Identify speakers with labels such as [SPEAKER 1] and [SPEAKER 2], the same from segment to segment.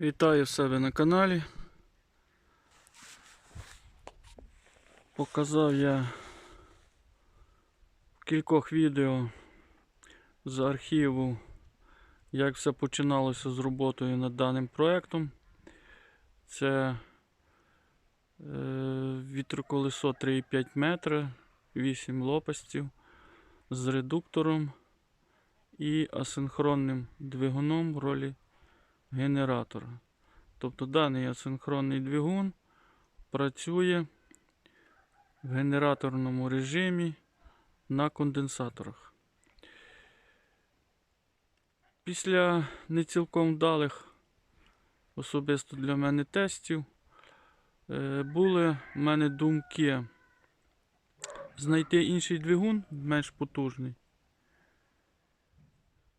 [SPEAKER 1] Вітаю себе на каналі. Показав я в кількох відео з архіву, як все починалося з роботою над даним проектом. Це е, вітроколесо 3,5 метра, 8 лопастів з редуктором і асинхронним двигуном в ролі генератора. Тобто даний асинхронний двигун працює в генераторному режимі на конденсаторах. Після не цілком вдалих особисто для мене тестів е, були в мене думки знайти інший двигун менш потужний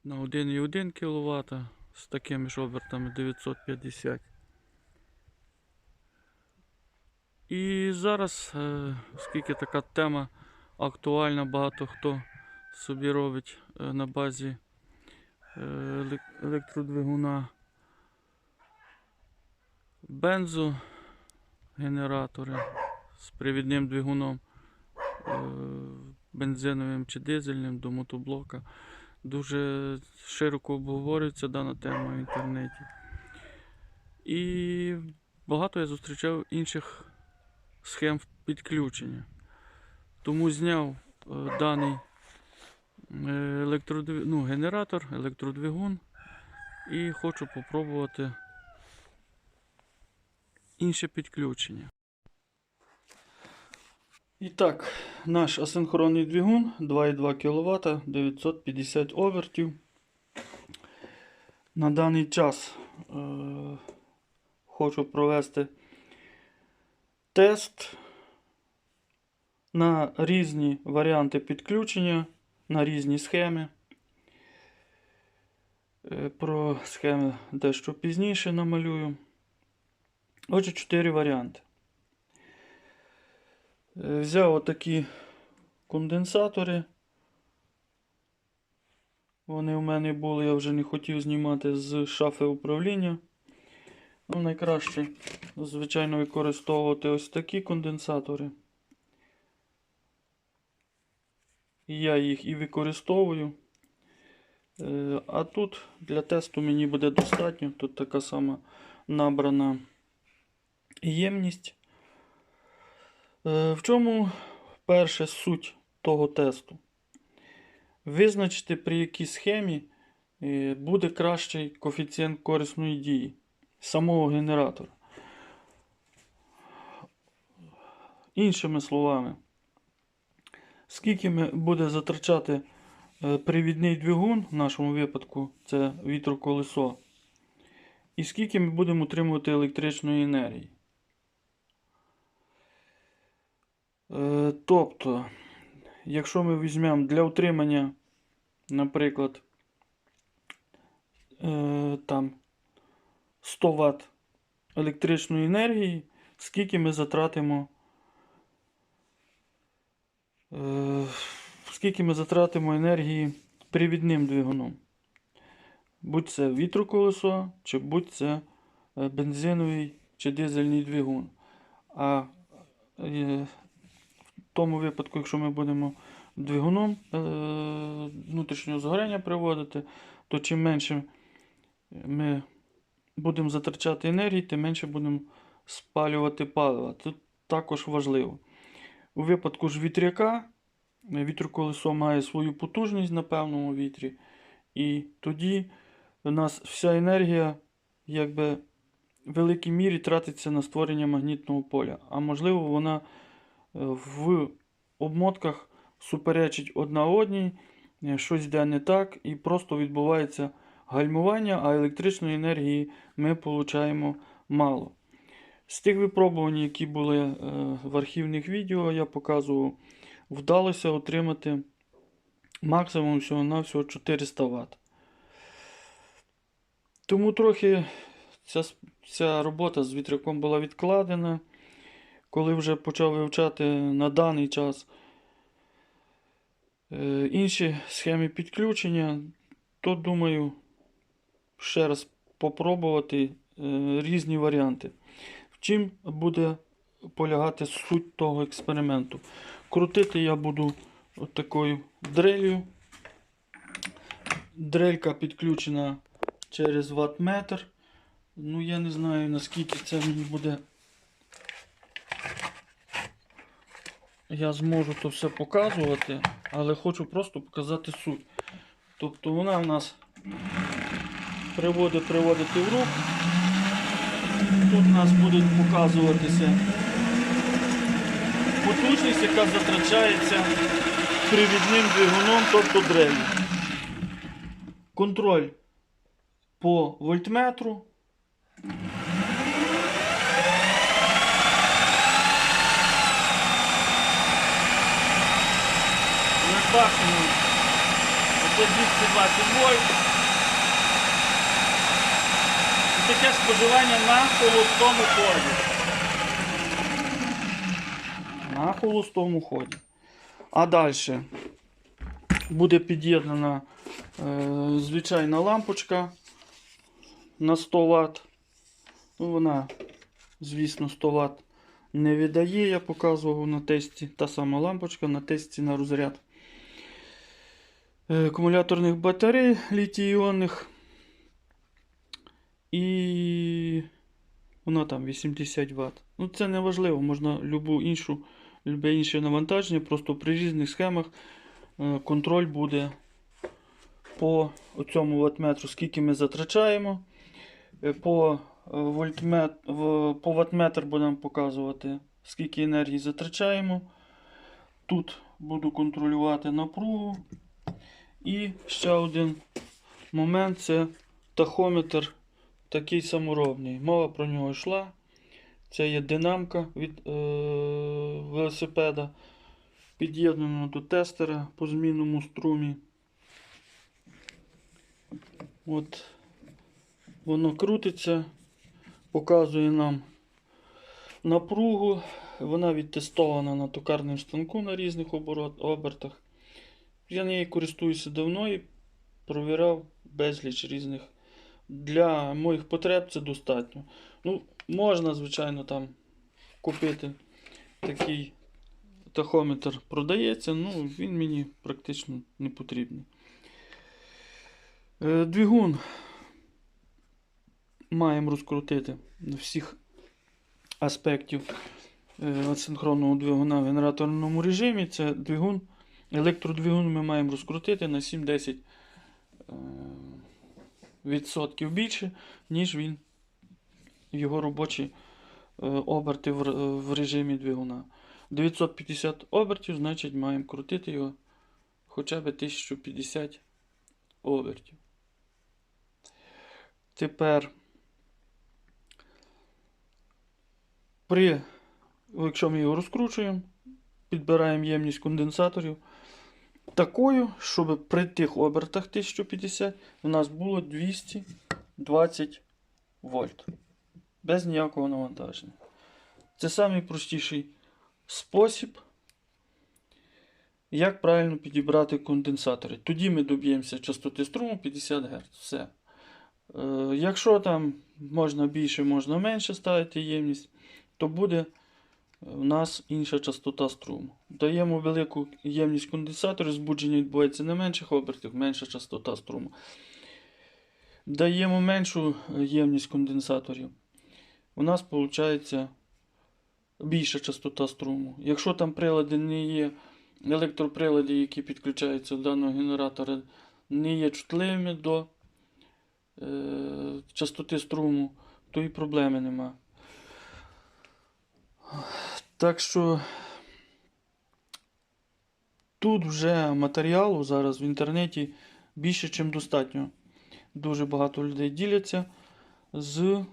[SPEAKER 1] на 1,1 кВт з такими ж обертами 950. І зараз, е, оскільки така тема актуальна, багато хто собі робить е, на базі е, елек- електродвигуна бензогенератори з привідним двигуном бензиновим чи дизельним до мотоблока. Дуже широко обговорюється дана тема в інтернеті. І багато я зустрічав інших схем підключення. Тому зняв е, даний е, електродвиг... ну, генератор, електродвигун і хочу попробувати інше підключення. І так, наш асинхронний двигун 2,2 кВт 950 обертів. На даний час е, хочу провести тест на різні варіанти підключення, на різні схеми. Е, Про схеми дещо пізніше намалюю. Отже, 4 варіанти. Е, Взяв отакі конденсатори. Вони у мене були, я вже не хотів знімати з шафи управління. Ну, найкраще, звичайно, використовувати ось такі конденсатори. Я їх і використовую. Е, А тут для тесту мені буде достатньо. Тут така сама набрана ємність. Е, В чому перше суть того тесту? Визначити, при якій схемі е, буде кращий коефіцієнт корисної дії самого генератора. Іншими словами, скільки буде затрачати е, привідний двигун, в нашому випадку це вітроколесо, і скільки ми будемо отримувати електричної енергії. Е, Тобто, якщо ми візьмемо для утримання, наприклад, е, там 100 Вт електричної енергії, скільки ми затратимо, е, скільки ми затратимо енергії привідним двигуном. Будь це вітроколесо, чи будь це е, бензиновий чи дизельний двигун. А е, тому випадку, якщо ми будемо двигуном е, внутрішнього згоряння приводити, то чим менше ми будемо затрачати енергії, тим менше будемо спалювати палива. Це також важливо. У випадку ж вітряка, вітроколесо має свою потужність на певному вітрі, і тоді у нас вся енергія якби в великій мірі тратиться на створення магнітного поля. А можливо, вона в обмотках суперечить одна одній, е, щось йде не так, і просто відбувається гальмування, а електричної енергії ми отримуємо мало. З тих випробувань, які були е, в архівних відео, я показував, вдалося отримати максимум всього-навсього 400 Вт. Тому трохи ця, ця робота з вітряком була відкладена. Коли вже почав вивчати на даний час е, інші схеми підключення, то думаю ще раз попробувати е, різні варіанти. В чим буде полягати суть того експерименту? Крутити я буду от такою дрелью. Дрелька підключена через ваттметр. Ну, я не знаю, наскільки це мені буде. Я зможу то все показувати, але хочу просто показати суть. Тобто вона в нас приводить приводити в рух. Тут у нас буде показуватися потужність, яка затрачається привідним двигуном, тобто дрелью. Контроль по вольтметру. Бачимо, це 220 вольт. І таке споживання на холостому ході. На холостому ході. А далі буде під'єднана е, звичайна лампочка на 100 Вт. Ну, вона, звісно, 100 Вт не віддає, я показував на тесті. Та сама лампочка на тесті на розряд акумуляторних батарей літій-іонних. І вона там 80 Вт. Ну, це не важливо, можна любу іншу, любе інше навантаження, просто при різних схемах е, контроль буде по цьому ваттметру, скільки ми затрачаємо. Е, По, вольтмет, по ваттметр будемо показувати, скільки енергії затрачаємо. Тут буду контролювати напругу. І ще один момент це тахометр такий саморобний. Мова про нього йшла. Це є динамка від е, велосипеда. Під'єднано до тестера по змінному струмі. От воно крутиться, показує нам напругу. Вона відтестована на токарному станку на різних обертах. Я нею користуюся давно і провіряв безліч різних. Для моїх потреб це достатньо. Ну, можна, звичайно, там купити такий тахометр продається, ну він мені практично не потрібний. Е, Двигун маємо розкрутити всіх аспектів е, асинхронного двигуна в генераторному режимі. Це двигун, електродвигун ми маємо розкрутити на 7-10 е, відсотків більше, ніж він його робочі е, оберти в режимі двигуна. 950 обертів, значить маємо крутити його хоча б 1050 обертів. Тепер при, якщо ми його розкручуємо, підбираємо ємність конденсаторів такою, щоб при тих обертах 1050 у нас було 220 вольт. Без ніякого навантаження. Це найпростіший спосіб, як правильно підібрати конденсатори. Тоді ми доб'ємося частоти струму 50 Гц. Все. Е, якщо там можна більше, можна менше ставити ємність, то буде у нас інша частота струму. Даємо велику ємність конденсаторів, збудження відбувається на менших обертах, менша частота струму. Даємо меншу е, ємність конденсаторів. У нас виходить більша частота струму. Якщо там прилади не є, електроприлади, які підключаються до даного генератора, не є чутливими до е, частоти струму, то і проблеми нема. Так що тут вже матеріалу зараз в інтернеті більше, ніж достатньо. Дуже багато людей діляться з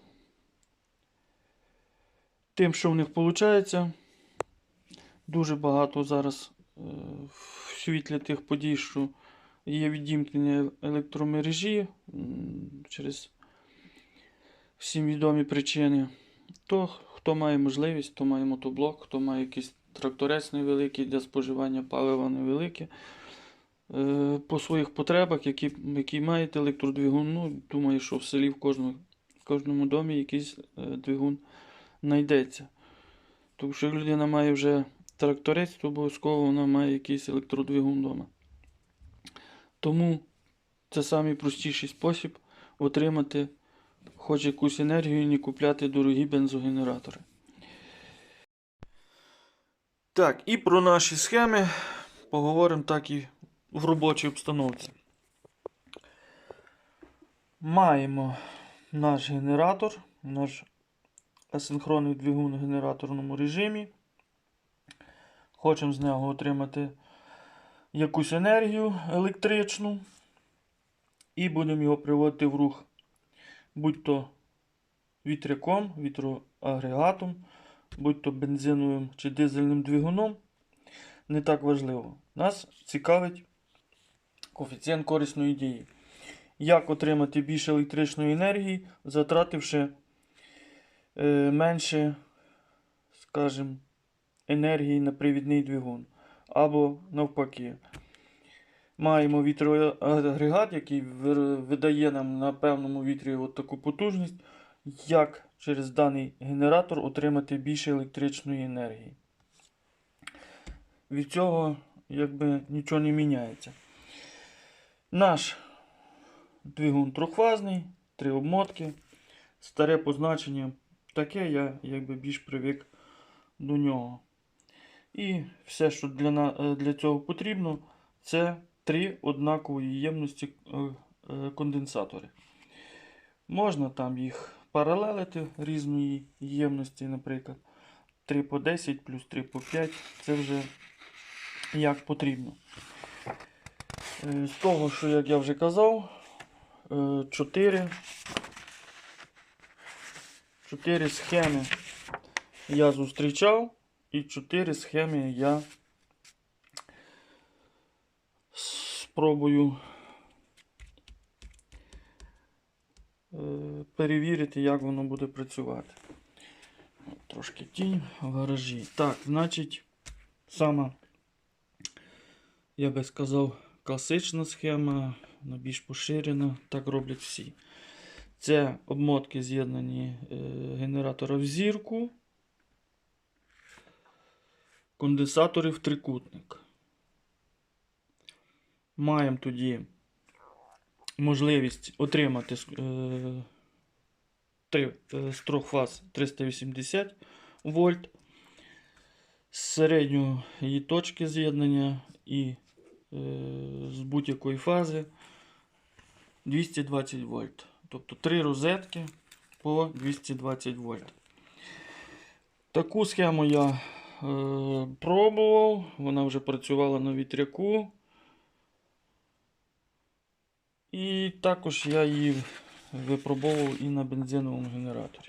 [SPEAKER 1] тим, що в них виходить. Дуже багато зараз е, в світлі тих подій, що є відімкнення електромережі через всім відомі причини. То хто має можливість, хто має мотоблок, хто має якийсь тракторець невеликий для споживання палива невелике. Е, По своїх потребах, які, які маєте електродвигун, ну, думаю, що в селі в кожного в кожному домі якийсь е, двигун знайдеться. Тому що людина має вже тракторець, то обов'язково вона має якийсь електродвигун вдома. Тому це найпростіший спосіб отримати хоч якусь енергію і не купляти дорогі бензогенератори. Так, і про наші схеми поговоримо так і в робочій обстановці. Маємо наш генератор, наш асинхронний двигун в генераторному режимі. Хочемо з нього отримати якусь енергію електричну. І будемо його приводити в рух будь-то вітряком, вітроагрегатом, будь-то бензиновим чи дизельним двигуном. Не так важливо. Нас цікавить коефіцієнт корисної дії. Як отримати більше електричної енергії, затративши е, менше, скажімо, енергії на привідний двигун. Або навпаки. Маємо вітроагрегат, який видає нам на певному вітрі от таку потужність, як через даний генератор отримати більше електричної енергії. Від цього якби нічого не міняється. Наш двигун трьохфазний, три обмотки. Старе позначення таке, я якби більш привик до нього. І все, що для, для цього потрібно, це три однакової ємності е, е, конденсатори. Можна там їх паралелити різної ємності, наприклад. 3 по 10 плюс 3 по 5. Це вже як потрібно. Е, З того, що, як я вже казав, 4, 4 схеми я зустрічав, і 4 схеми я спробую е, перевірити, як воно буде працювати. Трошки тінь в гаражі. Так, значить, сама, я би сказав, класична схема, вона більш поширена, так роблять всі. Це обмотки з'єднані е, генератора в зірку, конденсатори в трикутник. Маємо тоді можливість отримати е, три, е, з трьох фаз 380 вольт з середньої точки з'єднання і е, з будь-якої фази 220 вольт. Тобто три розетки по 220 вольт. Таку схему я е, пробував, вона вже працювала на вітряку. І також я її випробовував і на бензиновому генераторі.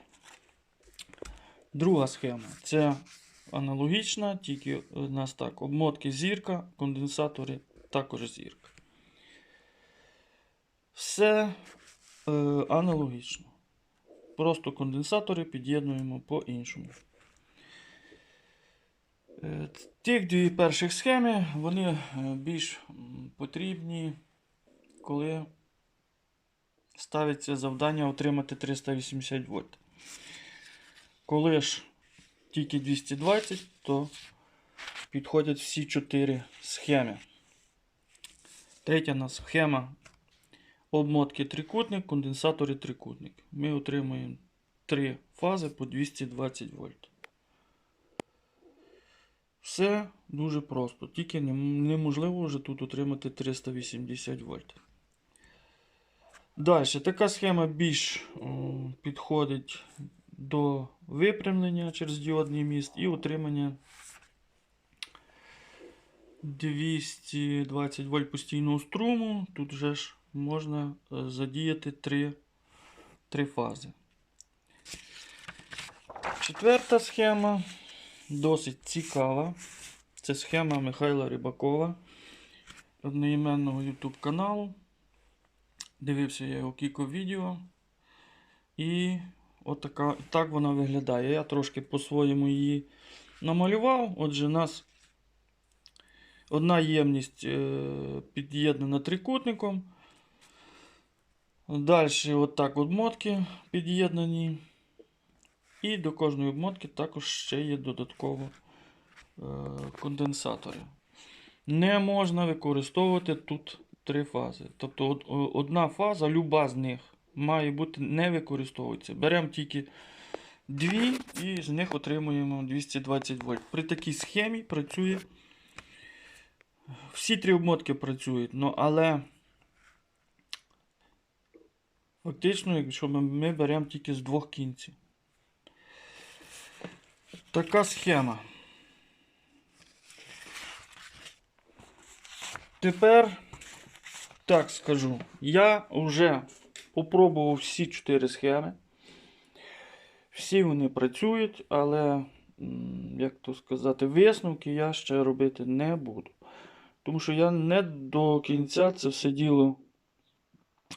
[SPEAKER 1] Друга схема це аналогічна, тільки у нас так: обмотки зірка, конденсатори також зірка. Все е, аналогічно. Просто конденсатори під'єднуємо по-іншому. Е, Тих дві перших схеми вони е, більш потрібні коли ставиться завдання отримати 380 вольт. Коли ж тільки 220, то підходять всі 4 схеми. Третя у нас схема обмотки трикутник, конденсатори трикутник. Ми отримуємо 3 фази по 220 вольт. Все дуже просто, тільки неможливо вже тут отримати 380 вольт. Далі, така схема більш м, підходить до випрямлення через діодний міст і отримання 220 вольт постійного струму. Тут вже ж можна е, задіяти три, три фази. Четверта схема досить цікава. Це схема Михайла Рибакова одноіменного YouTube каналу. Дивився я його кілька відео. І от така, так вона виглядає. Я трошки по-своєму її намалював. Отже, у нас одна ємність е, під'єднана трикутником. Далі отак обмотки під'єднані. І до кожної обмотки також ще є додатково е, конденсатори. Не можна використовувати тут три фази. Тобто одна фаза, люба з них, має бути не використовується. Беремо тільки дві і з них отримуємо 220 вольт. При такій схемі працює. Всі три обмотки працюють, ну, але фактично, якщо ми, ми беремо тільки з двох кінців. Така схема. Тепер так скажу. Я вже попробував всі чотири схеми. Всі вони працюють, але, як то сказати, висновки я ще робити не буду. Тому що я не до кінця це все діло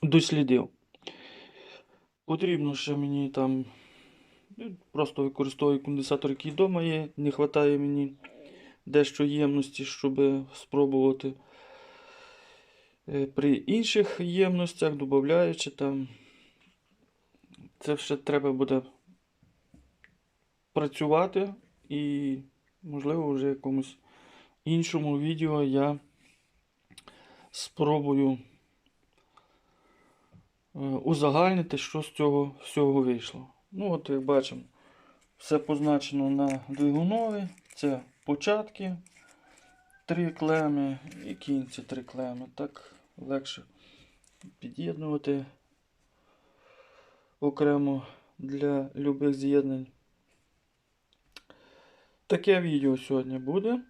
[SPEAKER 1] дослідив. Потрібно ще мені там ну, просто використовую конденсатор, який вдома є. Не вистачає мені дещо ємності, щоб спробувати. Е, При інших ємностях, додаючи там, це все треба буде працювати і, можливо, вже в якомусь іншому відео я спробую е, узагальнити, що з цього всього вийшло. Ну, от як бачимо, все позначено на двигунові. Це початки, три клеми і кінці три клеми. Так легше під'єднувати окремо для любих з'єднань. Таке відео сьогодні буде.